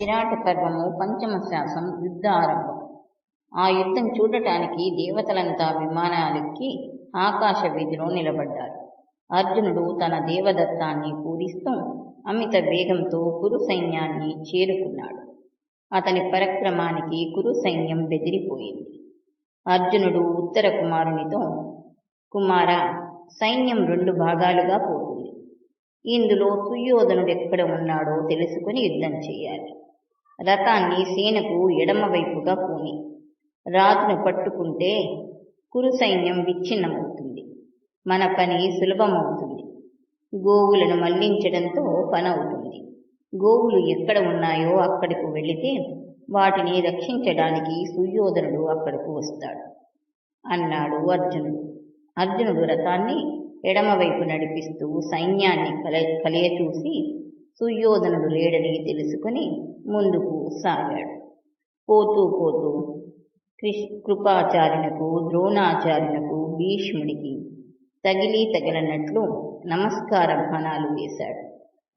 విరాట పర్వము పంచమ శాసం యుద్ధ ఆరంభం ఆ యుద్ధం చూడటానికి దేవతలంతా విమానాలెక్కి ఆకాశ వీధిలో నిలబడ్డారు. అర్జునుడు తన దేవదత్తాన్ని పూరిస్తూ అమిత వేగంతో కురు సైన్యాన్ని చేరుకున్నాడు. అతని పరక్రమానికి కురు సైన్యం బెదిరిపోయింది. అర్జునుడు ఉత్తర కుమారునితో కుమార సైన్యం రెండు భాగాలుగా పోతుంది. ఇందులో సుయోధనుడెక్కడ ఉన్నాడో తెలుసుకుని యుద్ధం చేయాలి. రథాన్ని సేనకు ఎడమవైపుగా పోని రాజును పట్టుకుంటే కురు సైన్యం విచ్ఛిన్నమవుతుంది. మన పని సులభమవుతుంది. గోవులను మళ్ళించడంతో పని అవుతుంది గోవులు ఎక్కడ ఉన్నాయో అక్కడికి వెళితే వాటిని రక్షించడానికి సుయోధనుడు అక్కడకు వస్తాడు. అన్నాడు అర్జునుడు. అర్జునుడు రథాన్ని ఎడమవైపు నడిపిస్తూ సైన్యాన్ని కల కలియచూసి సుయోధనుడు లేడని తెలుసుకుని ముందుకు సాగాడు. పోతూ పోతూ కృష్ కృపాచార్యునకు ద్రోణాచార్యునకు భీష్ముడికి తగిలి తగిలినట్లు నమస్కార బాణాలు వేశాడు.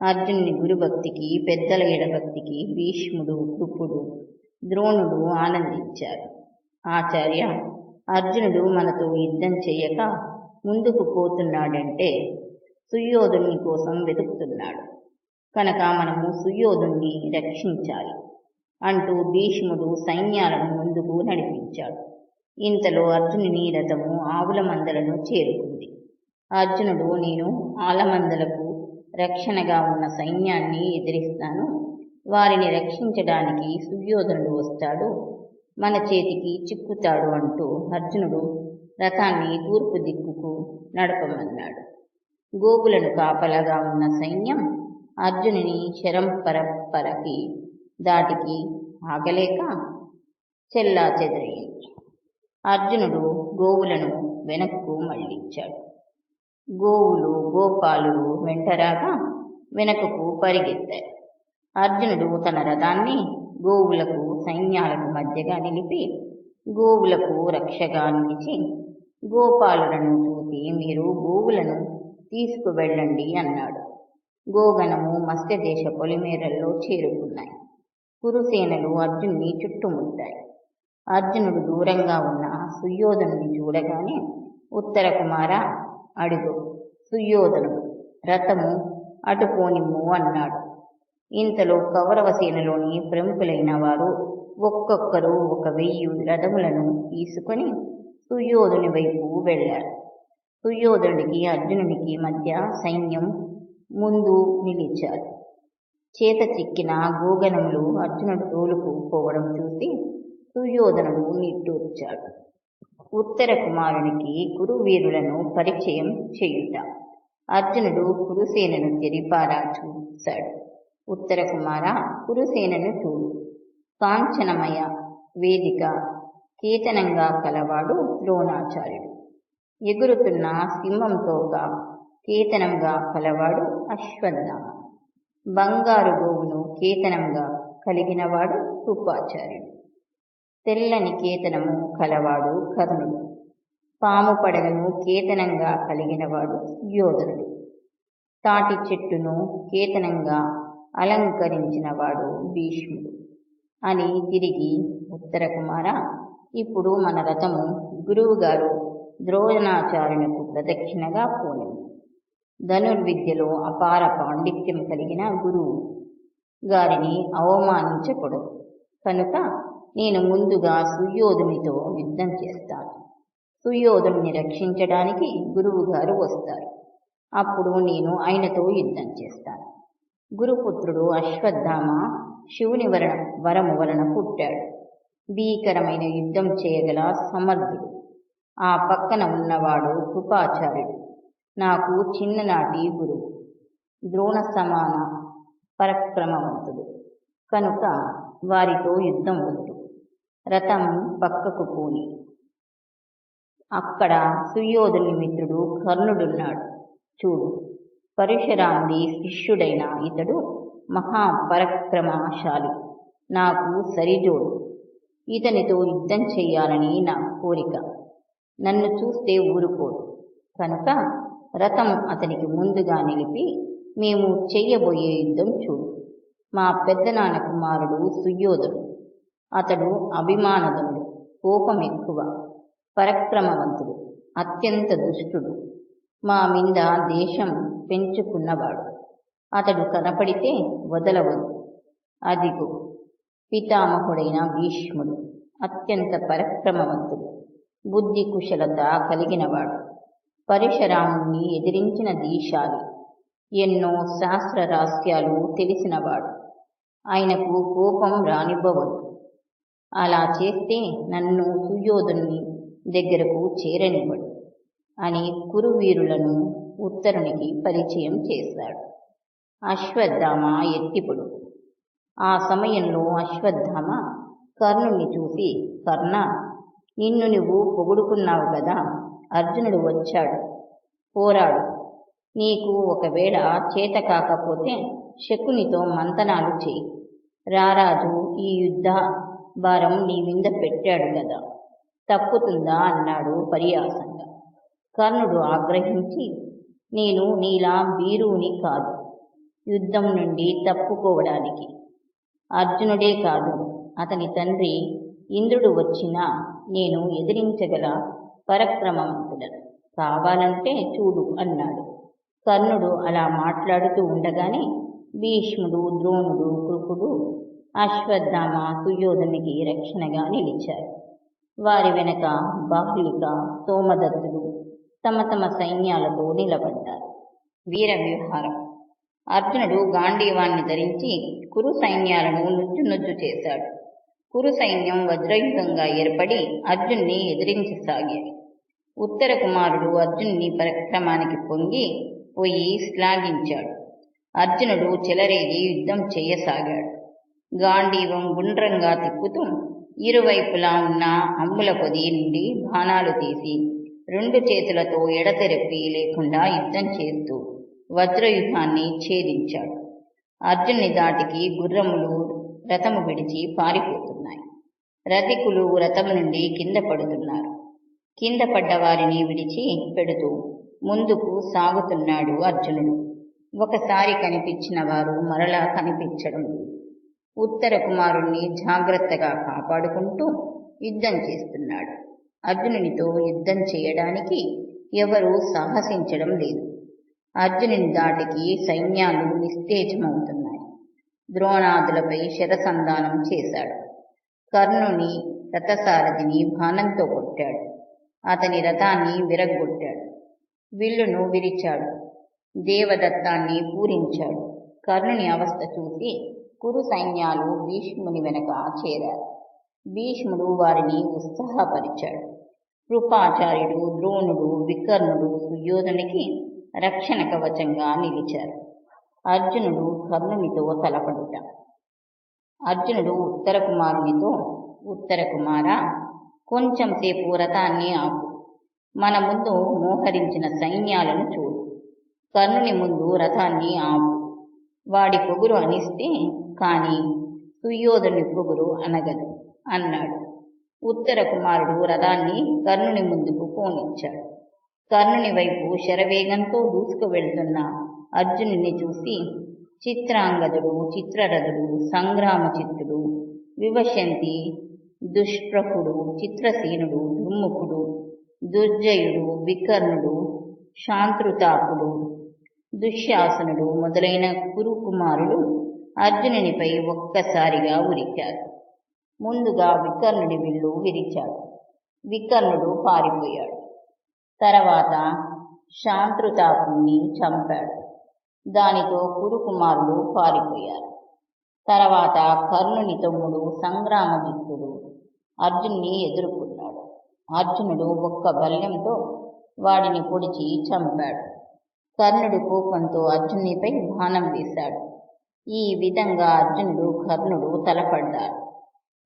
అర్జునుని గురుభక్తికి పెద్దల ఎడభక్తికి భీష్ముడు కృపుడు ద్రోణుడు ఆనందించారు ఆచార్య అర్జునుడు మనతో యుద్ధం చేయక ముందుకు పోతున్నాడంటే సుయోధుని కోసం వెతుకుతున్నాడు. కనుక మనము సుయోధుణ్ణి రక్షించాలి అంటూ భీష్ముడు సైన్యాలను ముందుకు నడిపించాడు. ఇంతలో అర్జునుని రథము ఆవుల మందలను చేరుకుంది. అర్జునుడు నేను ఆలమందలకు రక్షణగా ఉన్న సైన్యాన్ని ఎదిరిస్తాను. వారిని రక్షించడానికి సుయోధనుడు వస్తాడు. మన చేతికి చిక్కుతాడు అంటూ అర్జునుడు రథాన్ని తూర్పు దిక్కుకు నడపమన్నాడు. గోగులను కాపలాగా ఉన్న సైన్యం అర్జునుని శరం పరపరకి దాటికి ఆగలేక చెల్లా చెదరయింది అర్జునుడు గోవులను వెనక్కు మళ్ళించాడు. గోవులు గోపాలులు వెంటరాగా వెనకకు పరిగెత్తారు. అర్జునుడు తన రథాన్ని గోవులకు సైన్యాలకు మధ్యగా నిలిపి గోవులకు రక్షగా నిలిచి గోపాలులను చూసి మీరు గోవులను తీసుకువెళ్ళండి అన్నాడు. గోగణము మత్స్యదేశ పొలిమేరల్లో చేరుకున్నాయి. కురుసేనలు అర్జున్ని చుట్టుముట్టాయి. అర్జునుడు దూరంగా ఉన్న సుయోధనుని చూడగానే ఉత్తర కుమార అడుగు సుయోధనుడు రథము అటుపోనిమ్ము అన్నాడు. ఇంతలో కౌరవ సేనలోని ప్రముఖులైన వారు ఒక్కొక్కరు ఒక వెయ్యి రథములను తీసుకొని సుయోధుని వైపు వెళ్ళారు. సుయోధనుడికి అర్జునునికి మధ్య సైన్యం ముందు నిలిచారు చేత చిక్కిన గోగణములు అర్జునుడు తోలుకు పోవడం చూసి సుయోధనుడు నిట్టూర్చాడు. ఉత్తర కుమారునికి కురువీరులను పరిచయం చేయుట. అర్జునుడు కురుసేనను తెరిపారా చూశాడు. ఉత్తర కుమార కురుసేనను చూడు. కాంచనమయ వేదిక కేతనంగా కలవాడు ద్రోణాచార్యుడు. ఎగురుతున్న సింహంతోగా కేతనంగా కలవాడు అశ్వత్థామ బంగారు గోవును కేతనంగా కలిగినవాడు కృపాచార్యుడు. తెల్లని కేతనము కలవాడు కర్ణుడు. పాము పడగను కేతనంగా కలిగినవాడు యోధనుడు తాటి చెట్టును కేతనంగా అలంకరించినవాడు భీష్ముడు. అని తిరిగి ఉత్తర కుమార ఇప్పుడు మన రథము గురువుగారు ద్రోణాచార్యునకు ప్రదక్షిణగా పోనింది. ధనుర్విద్యలో అపార పాండిత్యం కలిగిన గురువు గారిని అవమానించకూడదు. కనుక నేను ముందుగా సుయోధునితో యుద్ధం చేస్తాను. సుయోధుని రక్షించడానికి గురువు గారు వస్తారు. అప్పుడు నేను ఆయనతో యుద్ధం చేస్తాను. గురుపుత్రుడు అశ్వత్థామ శివుని వరణ వరము వలన పుట్టాడు. భీకరమైన యుద్ధం చేయగల సమర్థుడు. ఆ పక్కన ఉన్నవాడు కృపాచార్యుడు. నాకు చిన్ననాటి గురువు. ద్రోణ సమాన పరక్రమవంతుడు. కనుక వారితో యుద్ధం వద్దు రథం పక్కకు పోని. అక్కడ సుయోధుని మిత్రుడు కర్ణుడున్నాడు. చూడు పరశురాముడి శిష్యుడైన ఇతడు మహాపరక్రమశాలి. నాకు సరిజోడు. ఇతనితో యుద్ధం చేయాలని నా కోరిక. నన్ను చూస్తే ఊరుకోడు. కనుక రథం అతనికి ముందుగా నిలిపి మేము చెయ్యబోయే యుద్ధం చూడు. మా పెద్దనాన్న కుమారుడు సుయోధుడు. అతడు అభిమానధనుడు కోపం ఎక్కువ పరక్రమవంతుడు అత్యంత దుష్టుడు. మా మీద దేశం పెంచుకున్నవాడు. అతడు కనపడితే వదలవద్దు. అదిగో పితామహుడైన భీష్ముడు అత్యంత పరక్రమవంతుడు బుద్ధి కుశలత కలిగినవాడు. పరశురాముణ్ణి ఎదిరించిన దీశాలి. ఎన్నో శాస్త్ర రహస్యాలు తెలిసినవాడు. ఆయనకు కోపం రానివ్వవద్దు. అలా చేస్తే నన్ను సుయోధుని దగ్గరకు చేరనివ్వడు అని కురువీరులను ఉత్తరునికి పరిచయం చేశాడు. అశ్వత్థామ ఎత్తిపుడు. ఆ సమయంలో అశ్వత్థామ కర్ణుణ్ణి చూసి కర్ణ నిన్ను నువ్వు పొగుడుకున్నావు కదా అర్జునుడు వచ్చాడు. పోరాడు. నీకు ఒకవేళ చేత కాకపోతే శకునితో మంతనాలు చేయి రారాజు ఈ యుద్ధ భారం నీ మీద పెట్టాడు కదా తప్పుతుందా? అన్నాడు పరియాసంగా. కర్ణుడు ఆగ్రహించి నేను నీలా వీరుని కాదు. యుద్ధం నుండి తప్పుకోవడానికి. అర్జునుడే కాదు. అతని తండ్రి ఇంద్రుడు వచ్చినా నేను ఎదిరించగల పరక్రమవంతుడను కావాలంటే చూడు అన్నాడు. కర్ణుడు అలా మాట్లాడుతూ ఉండగానే భీష్ముడు ద్రోణుడు కృపుడు అశ్వత్థామ సుయోధనికి రక్షణగా నిలిచారు. వారి వెనక బాహ్లిక సోమదత్తుడు తమ తమ సైన్యాలతో నిలబడ్డారు. వీర వ్యవహారం. అర్జునుడు గాంధీవాన్ని ధరించి కురు సైన్యాలను నుజ్జు నుజ్జు చేశాడు. కురు సైన్యం వజ్రయుగంగా ఏర్పడి అర్జున్ని ఎదిరించసాగేది ఉత్తర కుమారుడు అర్జున్ని పరక్రమానికి పొంగి పోయి శ్లాఘించాడు. అర్జునుడు చెలరేగి యుద్ధం చేయసాగాడు. గాంధీవం గుండ్రంగా తిప్పుతూ ఇరువైపులా ఉన్న అమ్ముల పొది నుండి బాణాలు తీసి రెండు చేతులతో ఎడతెరపి లేకుండా యుద్ధం చేస్తూ వజ్రయుధాన్ని ఛేదించాడు. అర్జునుని దాటికి గుర్రములు రథము విడిచి పారిపోతున్నాయి. రథికులు రథము నుండి కింద పడుతున్నారు. కింద పడ్డ వారిని విడిచి పెడుతూ ముందుకు సాగుతున్నాడు అర్జునుడు. ఒకసారి కనిపించిన వారు మరలా కనిపించడం లేదు. ఉత్తర కుమారుణ్ణి జాగ్రత్తగా కాపాడుకుంటూ యుద్ధం చేస్తున్నాడు. అర్జునునితో యుద్ధం చేయడానికి ఎవరూ సాహసించడం లేదు. అర్జునుని దాటికి సైన్యాలు నిస్తేజమవుతున్నాయి. ద్రోణాదులపై శరసంధానం చేశాడు. కర్ణుని రథసారథిని బాణంతో కొట్టాడు. అతని రథాన్ని విరగ్గొట్టాడు. విల్లును విరిచాడు. దేవదత్తాన్ని పూరించాడు. కర్ణుని అవస్థ చూసి కురు సైన్యాలు భీష్ముని వెనక చేరారు. భీష్ముడు వారిని ఉత్సాహపరిచాడు. కృపాచార్యుడు ద్రోణుడు వికర్ణుడు సుయోధునికి రక్షణ కవచంగా నిలిచారు. అర్జునుడు కర్ణునితో తలపడుట. అర్జునుడు ఉత్తర కుమారునితో ఉత్తర కుమార కొంచెం సేపు రథాన్ని ఆపు. మన ముందు మోహరించిన సైన్యాలను చూడు. కర్ణుని ముందు రథాన్ని ఆపు. వాడి పొగురు అనిస్తే కాని సుయోధుని పొగురు అనగదు అన్నాడు. ఉత్తర కుమారుడు రథాన్ని కర్ణుని ముందుకు పోనిచ్చాడు. కర్ణుని వైపు శరవేగంతో దూసుకు వెళ్తున్న అర్జునుని చూసి చిత్రాంగదుడు చిత్రరథుడు సంగ్రామ చిత్తుడు వివశంతి దుష్ప్రకుడు చిత్రసేనుడు దుర్ముఖుడు దుర్జయుడు వికర్ణుడు శాంతృతాపుడు దుశ్శాసనుడు మొదలైన కురు కుమారులు అర్జునునిపై ఒక్కసారిగా ఉరికారు ముందుగా వికర్ణుడి విల్లు విరిచాడు. వికర్ణుడు పారిపోయాడు. తర్వాత శాంతృతాపుణ్ణి చంపాడు. దానితో కురుకుమారుడు పారిపోయారు. తర్వాత కర్ణుని తమ్ముడు సంగ్రామజిత్తుడు అర్జున్ని ఎదుర్కొన్నాడు. అర్జునుడు ఒక్క బల్యంతో వాడిని పొడిచి చంపాడు. కర్ణుడి కోపంతో అర్జునిపై బాణం వేశాడు. ఈ విధంగా అర్జునుడు కర్ణుడు తలపడ్డారు.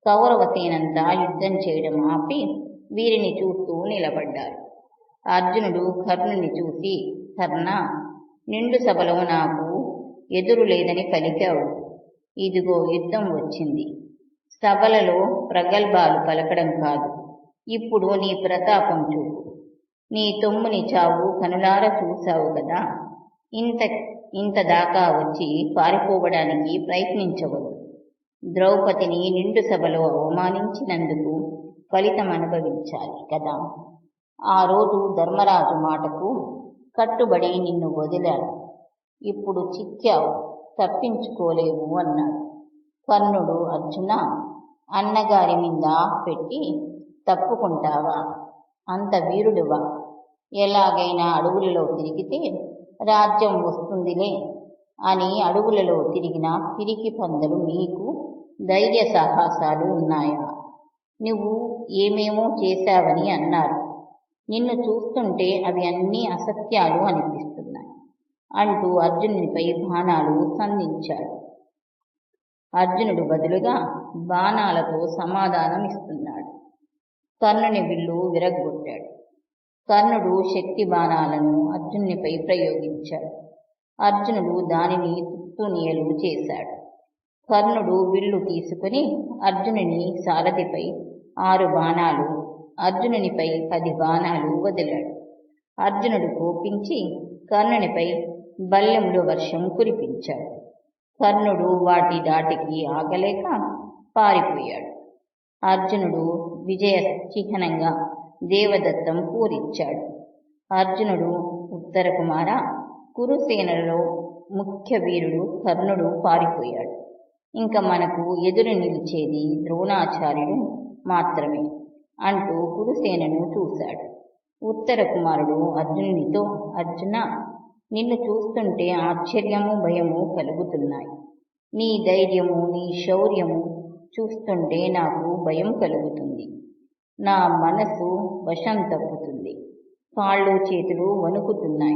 కౌరవ సేనంతా యుద్ధం చేయడం ఆపి వీరిని చూస్తూ నిలబడ్డారు. అర్జునుడు కర్ణుని చూసి కర్ణ నిండు సభలో నాకు ఎదురు లేదని పలికావు. ఇదిగో యుద్ధం వచ్చింది. సభలలో ప్రగల్భాలు పలకడం కాదు. ఇప్పుడు నీ ప్రతాపం చూపు. నీ తొమ్ముని చావు కనులార చూశావు కదా. ఇంత ఇంత దాకా వచ్చి పారిపోవడానికి ప్రయత్నించవద్దు. ద్రౌపదిని నిండు సభలో అవమానించినందుకు ఫలితం అనుభవించాలి కదా. ఆ రోజు ధర్మరాజు మాటకు కట్టుబడి నిన్ను వదిలాడు ఇప్పుడు చిక్కావు. తప్పించుకోలేవు అన్నాడు. కర్ణుడు అర్జున అన్నగారి మీద పెట్టి తప్పుకుంటావా? అంత వీరుడువా? ఎలాగైనా అడవులలో తిరిగితే రాజ్యం వస్తుందిలే అని అడవులలో తిరిగిన పిరికి పందలు నీకు ధైర్య సాహసాలు ఉన్నాయా? నువ్వు ఏమేమో చేశావని అన్నారు. నిన్ను చూస్తుంటే అవి అన్నీ అసత్యాలు అనిపిస్తుంది. అంటూ అర్జునునిపై బాణాలు సంధించాడు. అర్జునుడు బదులుగా బాణాలతో సమాధానం ఇస్తున్నాడు కర్ణుని విల్లు విరగ్గొట్టాడు. కర్ణుడు శక్తి బాణాలను అర్జునునిపై ప్రయోగించాడు. అర్జునుడు దానిని తుత్తునియలు చేశాడు. కర్ణుడు విల్లు తీసుకుని అర్జునుని సారథిపై ఆరు బాణాలు అర్జునునిపై పది బాణాలు వదిలాడు. అర్జునుడు కోపించి కర్ణునిపై బల్లెంలో వర్షం కురిపించాడు. కర్ణుడు వాటి దాటికి ఆగలేక పారిపోయాడు. అర్జునుడు విజయ చిహ్నంగా దేవదత్తం పూరించాడు. అర్జునుడు ఉత్తర కుమార కురుసేనలో ముఖ్య వీరుడు కర్ణుడు పారిపోయాడు. ఇంకా మనకు ఎదురు నిలిచేది ద్రోణాచార్యుడు మాత్రమే అంటూ కురుసేనను చూశాడు. ఉత్తర కుమారుడు అర్జునునితో అర్జున నిన్ను చూస్తుంటే ఆశ్చర్యము భయము కలుగుతున్నాయి. నీ ధైర్యము నీ శౌర్యము చూస్తుంటే నాకు భయం కలుగుతుంది. నా మనసు వశం తప్పుతుంది. కాళ్ళు చేతులు వణుకుతున్నాయి.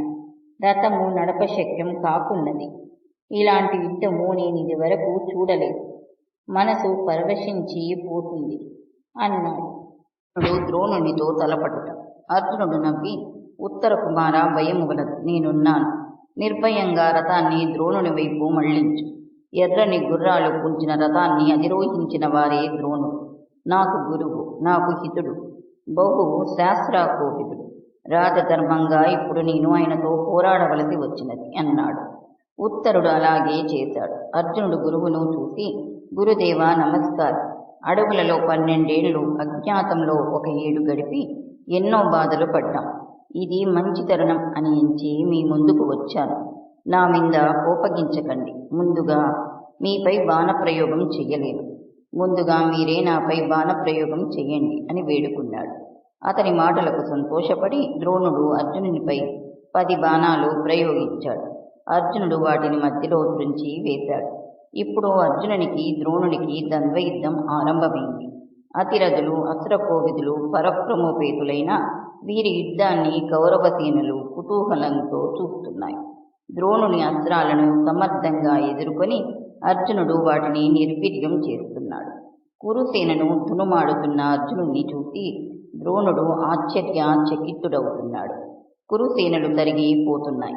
రథము నడప శక్యం కాకున్నది. ఇలాంటి యుద్ధము నేను ఇది వరకు చూడలేదు. మనసు పరవశించి పోతుంది. అన్నాడు. ద్రోణునితో తలపడుట అర్జునుడు నవ్వి ఉత్తర కుమార భయముగల నేనున్నాను. నిర్భయంగా రథాన్ని ద్రోణుని వైపు మళ్ళించు ఎర్రని గుర్రాలు పుంచిన రథాన్ని అధిరోహించిన వారే ద్రోణుడు నాకు గురువు నాకు హితుడు. బహు శాస్త్రాకోపితుడు. రాజధర్మంగా ఇప్పుడు నేను ఆయనతో పోరాడవలసి వచ్చినది అన్నాడు. ఉత్తరుడు అలాగే చేశాడు. అర్జునుడు గురువును చూసి గురుదేవ నమస్కారం. అడవులలో పన్నెండేళ్ళు అజ్ఞాతంలో ఒక ఏడు గడిపి ఎన్నో బాధలు పడ్డాం. ఇది మంచి తరుణం అని ఎంచి మీ ముందుకు వచ్చాను. నా మీద కోపగించకండి. ముందుగా మీపై బాణప్రయోగం చెయ్యలేను ముందుగా మీరే నాపై బాణప్రయోగం చెయ్యండి అని వేడుకున్నాడు. అతని మాటలకు సంతోషపడి ద్రోణుడు అర్జునునిపై పది బాణాలు ప్రయోగించాడు. అర్జునుడు వాటిని మధ్యలో త్రుంచి వేశాడు. ఇప్పుడు అర్జునునికి ద్రోణునికి ద్వంద్వయుద్ధం ఆరంభమైంది. అతిరథులు అస్త్రకోవిదులు పరక్రమోపేతులైన వీరి యుద్ధాన్ని కౌరవసేనలు కుతూహలంతో చూస్తున్నాయి ద్రోణుని అస్త్రాలను సమర్థంగా ఎదుర్కొని అర్జునుడు వాటిని నిర్వీర్యం చేస్తున్నాడు. కురుసేనను తునుమాడుతున్న అర్జునుడిని చూసి ద్రోణుడు ఆశ్చర్య చకిత్తుడవుతున్నాడు. కురుసేనలు తరిగిపోతున్నాయి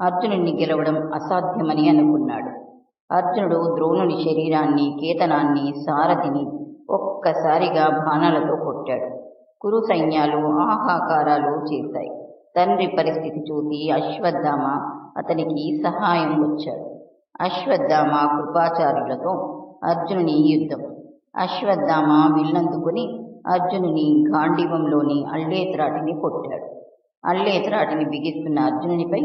అర్జునుడిని గెలవడం అసాధ్యమని అనుకున్నాడు. అర్జునుడు ద్రోణుని శరీరాన్ని కేతనాన్ని సారథిని ఒక్కసారిగా బాణాలతో కొట్టాడు. కురు సైన్యాలు ఆహాకారాలు చేశాయి. తండ్రి పరిస్థితి చూసి అశ్వత్థామ అతనికి సహాయం వచ్చాడు. అశ్వత్థామ కృపాచార్యులతో అర్జునుని యుద్ధం. అశ్వత్థామ విల్లందుకుని అర్జునుని గాంధీవంలోని అల్లేత్రాటిని కొట్టాడు. అల్లేత్రాటిని బిగిస్తున్న అర్జునునిపై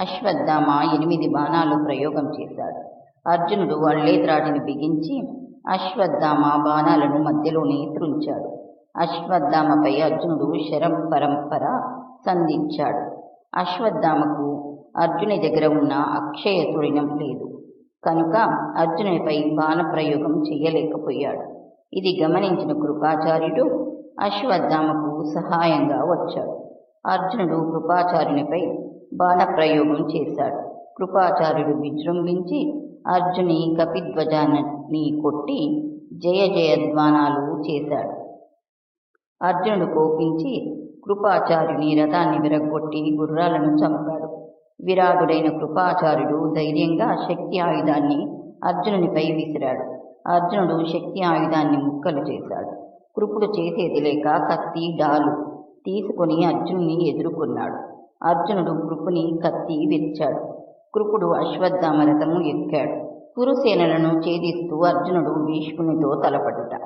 అశ్వత్థామ ఎనిమిది బాణాలు ప్రయోగం చేశాడు. అర్జునుడు అల్లేత్రాటిని బిగించి అశ్వత్థామ బాణాలను మధ్యలోనే త్రుంచాడు. అశ్వత్థామపై అర్జునుడు శరం పరంపర సంధించాడు. అశ్వత్థామకు అర్జుని దగ్గర ఉన్న అక్షయ తురినం లేదు. కనుక అర్జునునిపై బాణప్రయోగం చేయలేకపోయాడు. ఇది గమనించిన కృపాచార్యుడు అశ్వత్థామకు సహాయంగా వచ్చాడు. అర్జునుడు కృపాచార్యునిపై బాణప్రయోగం చేశాడు. కృపాచార్యుడు విజృంభించి అర్జుని కపిధ్వజాన్ని కొట్టి జయ జయధ్వానాలు చేశాడు. అర్జునుడు కోపించి కృపాచార్యుని రథాన్ని విరగొట్టి గుర్రాలను చంపాడు. విరాగుడైన కృపాచార్యుడు ధైర్యంగా శక్తి ఆయుధాన్ని అర్జునునిపై విసిరాడు. అర్జునుడు శక్తి ఆయుధాన్ని ముక్కలు చేశాడు. కృపుడు చేసేది లేక కత్తి డాలు తీసుకుని అర్జునుని ఎదుర్కొన్నాడు. అర్జునుడు కృపుని కత్తి విరిచాడు. కృపుడు అశ్వత్థామ రథము ఎక్కాడు. కురుసేనలను ఛేదిస్తూ అర్జునుడు భీష్మునితో తలపడుట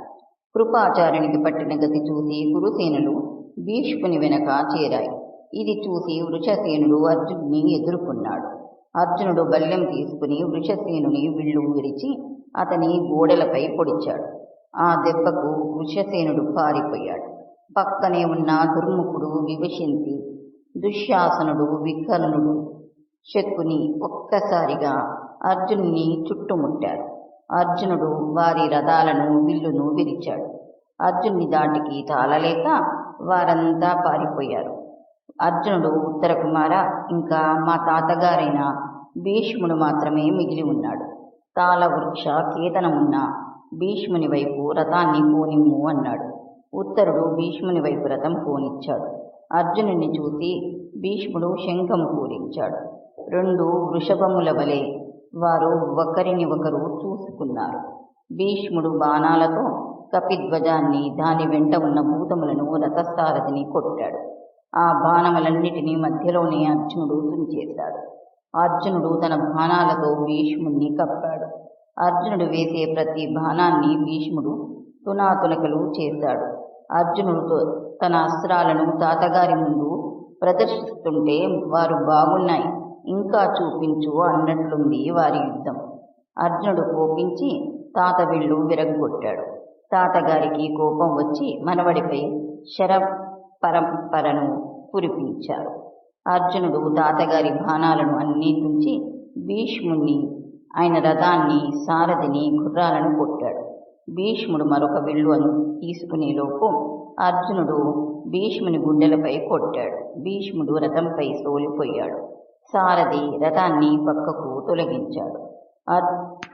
కృపాచార్యునికి పట్టిన గతి చూసి కురుసేనులు భీష్ముని వెనక చేరాయి. ఇది చూసి వృషసేనుడు అర్జున్ని ఎదుర్కొన్నాడు. అర్జునుడు బల్యం తీసుకుని వృషసేనుని విళ్ళు విరిచి అతని గోడలపై పొడిచాడు. ఆ దెబ్బకు వృషసేనుడు పారిపోయాడు. పక్కనే ఉన్న దుర్ముఖుడు విభషించి దుశ్శాసనుడు వికర్ణుడు శకుని ఒక్కసారిగా అర్జునుని చుట్టుముట్టారు అర్జునుడు వారి రథాలను విల్లును విరిచాడు. అర్జునుని దాటికి తాళలేక వారంతా పారిపోయారు. అర్జునుడు ఉత్తర కుమార ఇంకా మా తాతగారైన భీష్ముడు మాత్రమే మిగిలి ఉన్నాడు. తాళ వృక్ష కేతనమున్న భీష్ముని వైపు రథాన్ని పోనిమ్ము అన్నాడు. ఉత్తరుడు భీష్ముని వైపు రథం పోనిచ్చాడు. అర్జునుని చూసి భీష్ముడు శంఖం పూరించాడు. రెండు వృషభముల వలె వారు ఒకరిని ఒకరు చూసుకున్నారు. భీష్ముడు బాణాలతో కపిధ్వజాన్ని దాని వెంట ఉన్న భూతములను రథసారథిని కొట్టాడు. ఆ బాణములన్నిటినీ మధ్యలోనే అర్జునుడు తుంచేశాడు అర్జునుడు తన బాణాలతో భీష్ముణ్ణి కప్పాడు. అర్జునుడు వేసే ప్రతి బాణాన్ని భీష్ముడు తునాతునకలు చేశాడు. అర్జునుడు తన అస్త్రాలను తాతగారి ముందు ప్రదర్శిస్తుంటే వారు బాగున్నాయి. ఇంకా చూపించు అన్నట్లుంది వారి యుద్ధం. అర్జునుడు కోపించి తాత విల్లు విరగ్గొట్టాడు. తాతగారికి కోపం వచ్చి మనవడిపై శర పరంపరను కురిపించారు. అర్జునుడు తాతగారి బాణాలను అన్నీ తుంచి భీష్ముణ్ణి ఆయన రథాన్ని సారథిని గుర్రాలను కొట్టాడు. భీష్ముడు మరొక విల్లును తీసుకునేలోపు అర్జునుడు భీష్ముని గుండెలపై కొట్టాడు. భీష్ముడు రథంపై సోలిపోయాడు. సారథి రథాన్ని పక్కకు తొలగించాడు. అర్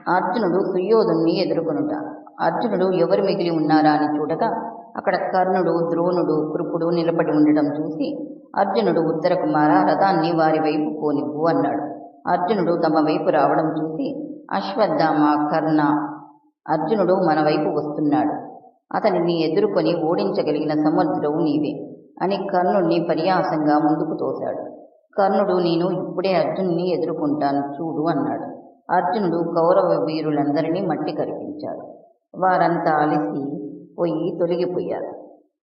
అర్జునుడు సుయోధుణ్ణి ఎదుర్కొనుట. అర్జునుడు ఎవరు మిగిలి ఉన్నారా అని చూడగా అక్కడ కర్ణుడు ద్రోణుడు కృపుడు నిలబడి ఉండడం చూసి అర్జునుడు ఉత్తర కుమార రథాన్ని వారి వైపు పోనివ్వు అన్నాడు. అర్జునుడు తమ వైపు రావడం చూసి అశ్వత్థామ కర్ణ అర్జునుడు మన వైపు వస్తున్నాడు. అతనిని ఎదుర్కొని ఓడించగలిగిన సమర్థుడవు నీవే అని కర్ణుణ్ణి పరియాసంగా ముందుకు తోశాడు. కర్ణుడు నేను ఇప్పుడే అర్జునుని ఎదుర్కొంటాను చూడు అన్నాడు. అర్జునుడు కౌరవ వీరులందరినీ మట్టి కరిపించాడు. వారంతా అలిసి పోయి తొలగిపోయారు.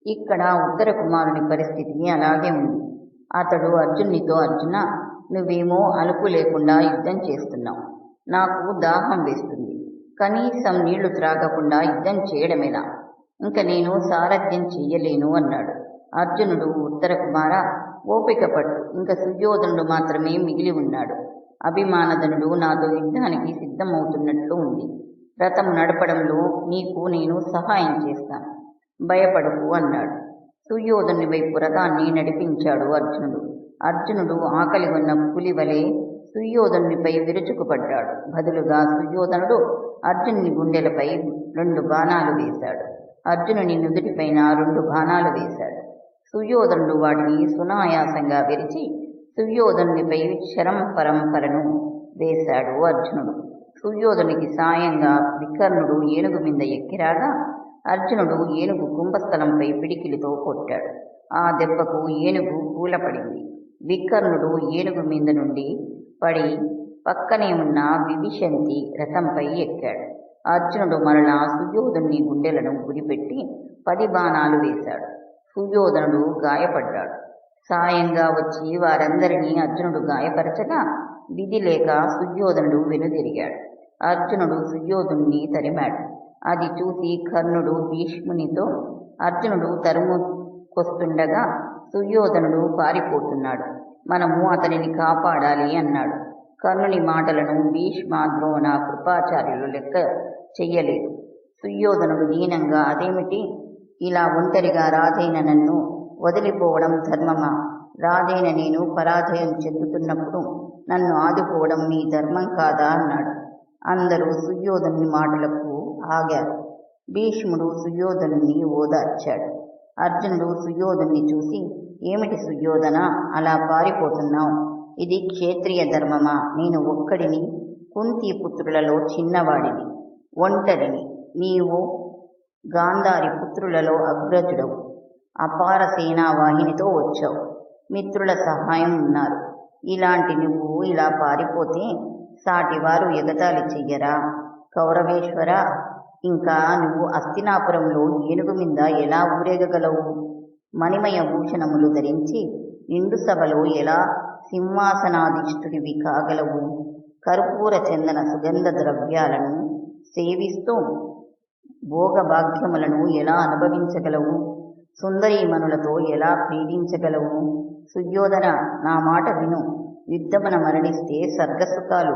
ఇక్కడ ఉత్తర కుమారుని పరిస్థితి అలాగే ఉంది. అతడు అర్జునునితో అర్జున నువ్వేమో అలుపు లేకుండా యుద్ధం చేస్తున్నావు. నాకు దాహం వేస్తుంది. కనీసం నీళ్ళు త్రాగకుండా యుద్ధం చేయడమేనా? ఇంక నేను సారథ్యం చెయ్యలేను అన్నాడు. అర్జునుడు ఉత్తర కుమార ఓపిక పట్టు ఇంక సుయోధనుడు మాత్రమే మిగిలి ఉన్నాడు. అభిమానధనుడు నాతో యుద్ధానికి సిద్ధమవుతున్నట్లు ఉంది. రథం నడపడంలో నీకు నేను సహాయం చేస్తాను. భయపడకు అన్నాడు. సుయోధుని వైపు రథాన్ని నడిపించాడు అర్జునుడు. అర్జునుడు ఆకలి ఉన్న పులి వలె సుయోధనునిపై విరుచుకుపడ్డాడు. బదులుగా సుయోధనుడు అర్జునుని గుండెలపై రెండు బాణాలు వేశాడు. అర్జునుని నుదుటిపైన రెండు బాణాలు వేశాడు. సుయోధనుడు వాటిని సునాయాసంగా విరిచి సుయోధనునిపై శరం పరంపరను వేశాడు అర్జునుడు. సుయోధునికి సాయంగా వికర్ణుడు ఏనుగు మీద ఎక్కిరాగా అర్జునుడు ఏనుగు కుంభస్థలంపై పిడికిలితో కొట్టాడు. ఆ దెబ్బకు ఏనుగు కూలపడింది. వికర్ణుడు ఏనుగు మీద నుండి పడి పక్కనే ఉన్న విభిషంతి రథంపై ఎక్కాడు. అర్జునుడు మరలా సుయోధుని గుండెలను గురిపెట్టి పది బాణాలు వేశాడు. సుయోధనుడు గాయపడ్డాడు. సాయంగా వచ్చి వారందరినీ అర్జునుడు గాయపరచగా విధి లేక సుయోధనుడు వెనుదిరిగాడు. అర్జునుడు సుయోధుణ్ణి తరిమాడు. అది చూసి కర్ణుడు భీష్మునితో అర్జునుడు తరుముకొస్తుండగా సుయోధనుడు పారిపోతున్నాడు. మనము అతనిని కాపాడాలి అన్నాడు. కర్ణుని మాటలను భీష్మ ద్రోణ కృపాచార్యులు లెక్క చెయ్యలేదు సుయోధనుడు దీనంగా అదేమిటి? ఇలా ఒంటరిగా రాధైన నన్ను వదిలిపోవడం ధర్మమా? రాధైన నేను పరాజయం చెందుతున్నప్పుడు నన్ను ఆదుకోవడం మీ ధర్మం కాదా? అన్నాడు. అందరూ సుయోధనుని మాటలకు ఆగారు. భీష్ముడు సుయోధనుని ఓదార్చాడు. అర్జునుడు సుయోధుని చూసి ఏమిటి సుయోధన? అలా పారిపోతున్నావు. ఇది క్షేత్రియ ధర్మమా? నేను ఒక్కడిని కుంతి పుత్రులలో చిన్నవాడిని ఒంటరిని. నీవు గాంధారి పుత్రులలో అగ్రజుడవు. అపార సేనావాహినితో వచ్చావు. మిత్రుల సహాయం ఉన్నారు. ఇలాంటి నువ్వు ఇలా పారిపోతే సాటివారు ఎగతాళి చెయ్యరా? కౌరవేశ్వర ఇంకా నువ్వు అస్తినాపురంలో ఏనుగు మీద ఎలా ఊరేగగలవు? మణిమయ భూషణములు ధరించి నిండు సభలో ఎలా సింహాసనాధిష్ఠుడివి కాగలవు? కర్పూర చందన సుగంధ ద్రవ్యాలను సేవిస్తూ భోగభాగ్యములను ఎలా అనుభవించగలవు? సుందరీమణులతో ఎలా ప్రీతించగలవు? సుయోధన నా మాట విను. యుద్ధమున మరణిస్తే సర్గసుఖాలు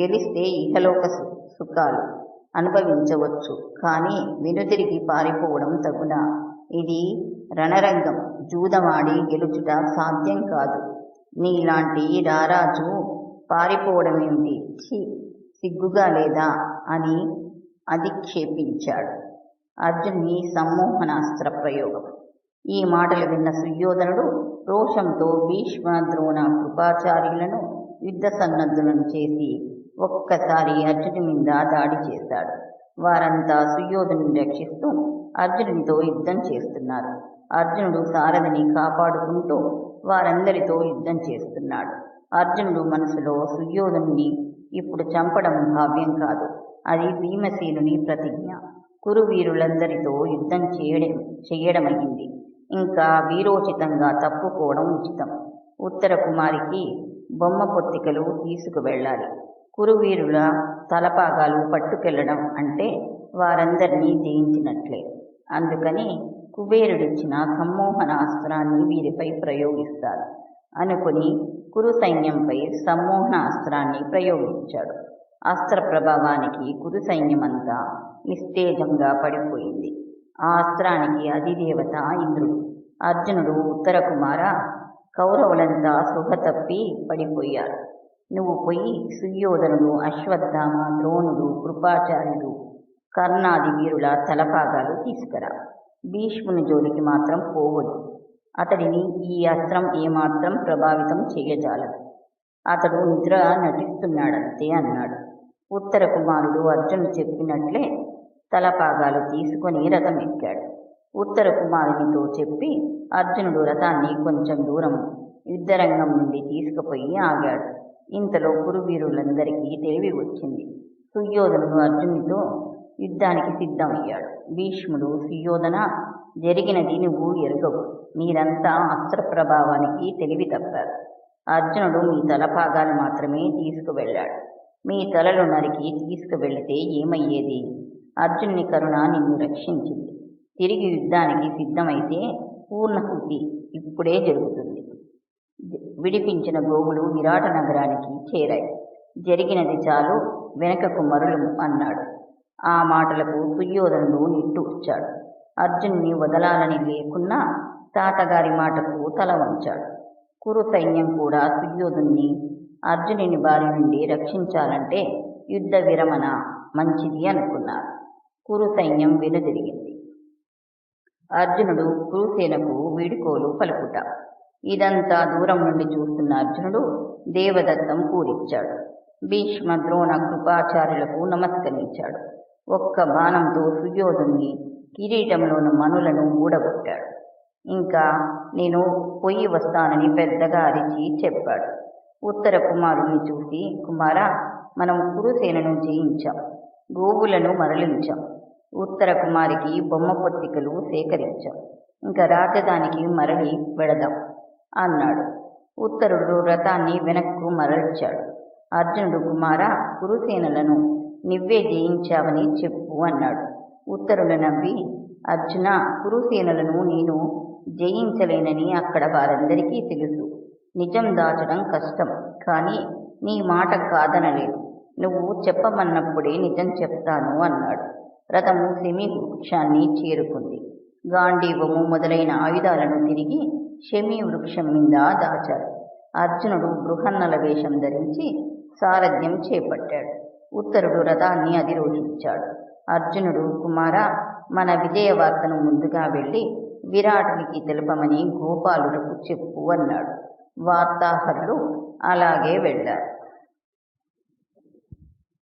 గెలిస్తే ఇహలోక సు- సుఖాలు అనుభవించవచ్చు. కానీ వెనుతిరిగి పారిపోవడం తగునా? ఇది రణరంగం. జూదమాడి గెలుచుట సాధ్యం కాదు. నీలాంటి రారాజు పారిపోవడమేమిటి? ఛీ సిగ్గుగా లేదా? అని అధిక్షేపించాడు అర్జున్ని సమ్మోహనాస్త్ర ప్రయోగం. ఈ మాటలు విన్న సుయోధనుడు రోషంతో భీష్మ ద్రోణ కృపాచార్యులను యుద్ధ సన్నద్ధులను చేసి ఒక్కసారి అర్జుని మీద దాడి చేశాడు. వారంతా సుయోధనుని రక్షిస్తూ అర్జునుడితో యుద్ధం చేస్తున్నారు. అర్జునుడు సారథిని కాపాడుకుంటూ వారందరితో యుద్ధం చేస్తున్నాడు. అర్జునుడు మనసులో సుయోధనుని ఇప్పుడు చంపడం భావ్యం కాదు. అది భీమసేనుని ప్రతిజ్ఞ. కురు వీరులందరితో యుద్ధం చేయడం చేయడమయ్యింది. ఇంకా వీరోచితంగా తప్పుకోవడం ఉచితం. ఉత్తర కుమారికి బొమ్మ పొత్తికలు తీసుకువెళ్ళాలి. కురువీరుల తలపాగాలు పట్టుకెళ్ళడం అంటే వారందరినీ జయించినట్లే. అందుకని కుబేరుడిచ్చిన సమ్మోహన అస్త్రాన్ని వీరిపై ప్రయోగిస్తారు అనుకుని కురు సైన్యంపై సమ్మోహన అస్త్రాన్ని ప్రయోగించాడు. అస్త్ర ప్రభావానికి కురు సైన్యమంతా నిస్తేజంగా పడిపోయింది. ఆ అస్త్రానికి అధిదేవత ఇంద్రుడు అర్జునుడు ఉత్తర కుమార కౌరవులంతా సుఖ తప్పి పడిపోయారు. నువ్వు పోయి సుయోధనుడు అశ్వత్థామ ద్రోణుడు కృపాచార్యుడు కర్ణాది వీరుల తలపాగాలు తీసుకురా. భీష్ముని జోలికి మాత్రం పోవద్దు. అతడిని ఈ అస్త్రం ఏమాత్రం ప్రభావితం చేయజాలదు. అతడు నిద్ర నటిస్తున్నాడంతే అన్నాడు. ఉత్తర కుమారుడు అర్జును చెప్పినట్లే తలపాగాలు తీసుకొని రథం ఎక్కాడు. ఉత్తర కుమారునితో చెప్పి అర్జునుడు రథాన్ని కొంచెం దూరం యుద్ధరంగం నుండి తీసుకుపోయి ఆగాడు. ఇంతలో కురువీరులందరికీ తెలివి వచ్చింది. సుయోధనుడు అర్జునుడితో యుద్ధానికి సిద్ధమయ్యాడు. భీష్ముడు సుయోధన జరిగినది నువ్వు ఎరుగవు. మీరంతా అస్త్ర ప్రభావానికి తెలివి తప్పారు. అర్జునుడు మీ తలపాగాలు మాత్రమే తీసుకువెళ్ళాడు. మీ తలలు నరికి తీసుకువెళితే ఏమయ్యేది? అర్జునుని కరుణ నిన్ను రక్షించింది. తిరిగి యుద్ధానికి సిద్ధమైతే పూర్ణహుతి ఇప్పుడే జరుగుతుంది. విడిపించిన గోవులు విరాట నగరానికి చేరాయి. జరిగినది చాలు వెనకకు మరులు అన్నాడు. ఆ మాటలకు సుయోధనుడు వచ్చాడు. అర్జున్ని వదలాలని లేకున్నా తాతగారి మాటకు తల వంచాడు. కురు సైన్యం కూడా సుయోధుణ్ణి అర్జునుని బారి నుండి రక్షించాలంటే యుద్ధ విరమణ మంచిది అనుకున్నారు. కురు సైన్యం వెనుదిరిగింది అర్జునుడు కురుసేనకు వీడుకోలు పలుకుట. ఇదంతా దూరం నుండి చూస్తున్న అర్జునుడు దేవదత్తం పూరిచ్చాడు భీష్మ ద్రోణ కృపాచార్యులకు నమస్కరించాడు. ఒక్క బాణంతో సుయోధుని కిరీటంలోని మనులను ఊడగొట్టాడు ఇంకా నేను పొయ్యి వస్తానని పెద్దగా అరిచి చెప్పాడు. ఉత్తర కుమారుణ్ణి చూసి కుమార మనం కురుసేనను జయించాం. గోవులను మరలించాం. ఉత్తర కుమారికి బొమ్మ పొత్తికలు సేకరించాం. ఇంకా రాజధానికి మరలి వెడదాం అన్నాడు. ఉత్తరుడు రథాన్ని వెనక్కు మరల్చాడు. అర్జునుడు కుమార కురుసేనలను నువ్వే జయించావని చెప్పు అన్నాడు. ఉత్తరుడు నవ్వి అర్జున కురుసేనలను నేను జయించలేనని అక్కడ వారందరికీ తెలుసు. నిజం దాచడం కష్టం కానీ నీ మాట కాదనలేదు. నువ్వు చెప్పమన్నప్పుడే నిజం చెప్తాను అన్నాడు. రథము సెమి వృక్షాన్ని చేరుకుంది. గాంధీవము మొదలైన ఆయుధాలను తిరిగి షమి వృక్షం మీద దాచారు. అర్జునుడు బృహన్నల వేషం ధరించి సారథ్యం చేపట్టాడు. ఉత్తరుడు రథాన్ని అధిరోహించాడు. అర్జునుడు కుమార మన విజయవార్తను ముందుగా వెళ్ళి విరాటునికి తెలుపమని గోపాలులకు చెప్పు అన్నాడు. వార్తాహరులు అలాగే వెళ్ళారు.